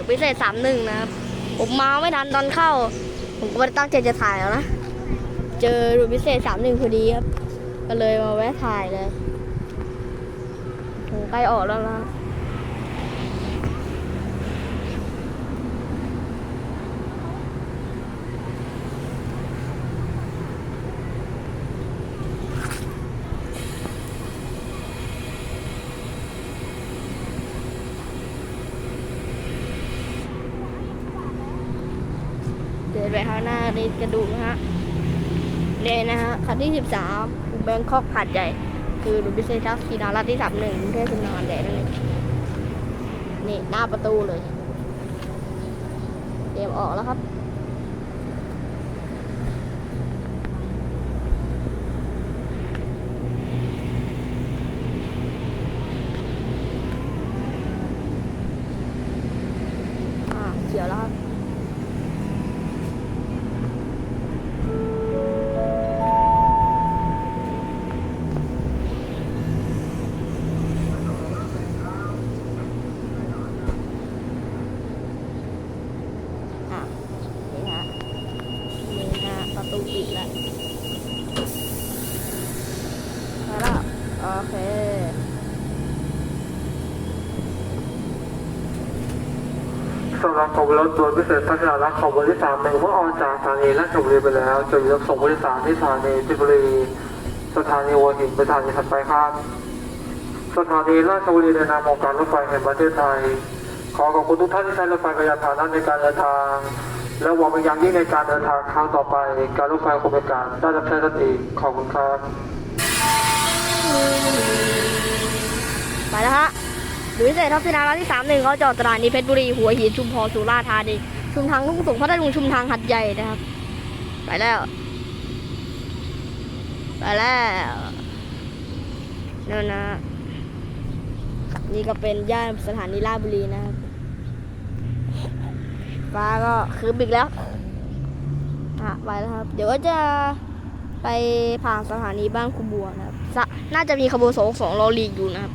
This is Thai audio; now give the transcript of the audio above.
ดี๋ยวพิเศษสามหนึ่งนะครับ ผมมาไม่ทันตอนเข้า ผมก็ไม่ได้ตั้งใจจะถ่ายแล้วนะ เจอรูปพิเศษสามหนึ่งพอดีครับ ก็เลยมาแวะถ่ายเลยผมใกล้ออกแล้วนะ ดินไปข้างหน้านี่กระดูกนะฮะเนี่ยนะฮะคันที่สิบสามแบงคอกหาดใหญ่ คือรูบิเซทัสคีนารัตที่สามหนึ่งเทพสุนทรแดดนั่นเองนี่หน้าประตูเลยเตรียมออกแล้วครับอ่าเขียวแล้วครับ ตูปิดแล้วมาแล้วโอเคสำหรับของรถตัวพิเศษพัฒนารักของบริษัทหนึ่งเมื่อออกจากสถานีราชบุรีไปแล้วจะยกส่งบริษัทที่สถานีเพชรบุรีสถานีหัวหินไปสถานีถัดไปครับ สถานีราชบุรีในนามองค์การรถไฟแห่งประเทศไทย ขอขอบคุณทุกท่านที่ใช้รถไฟประหยัดฐานะในการเดินทาง และหวังเป็นอย่างยิ่งในการเดินทางครั้งต่อไป การรถไฟคงเป็นการได้รับใช้กันอีขอบคุณครับไปแล้วฮะดูพิเศษทัศนาราที่สามหนึ่งเขาจอดสถานีเพชรบุรี หัวหินชุมพรสุราษฎร์ธานี ชุมทางลุ่งสงพัทลุงชุมทางหัดใหญ่นะครับ ไปแล้ว ไปแล้วนั่นนะ นี่ก็เป็นย่านสถานีราชบุรีนะครับ ฟ้าก็คืบอีกแล้วอะไปแล้วครับ เดี๋ยวก็จะไปผ่านสถานีบ้านคุบัวนะครับ น่าจะมีขบวนสองสองรอลีกอยู่นะครับ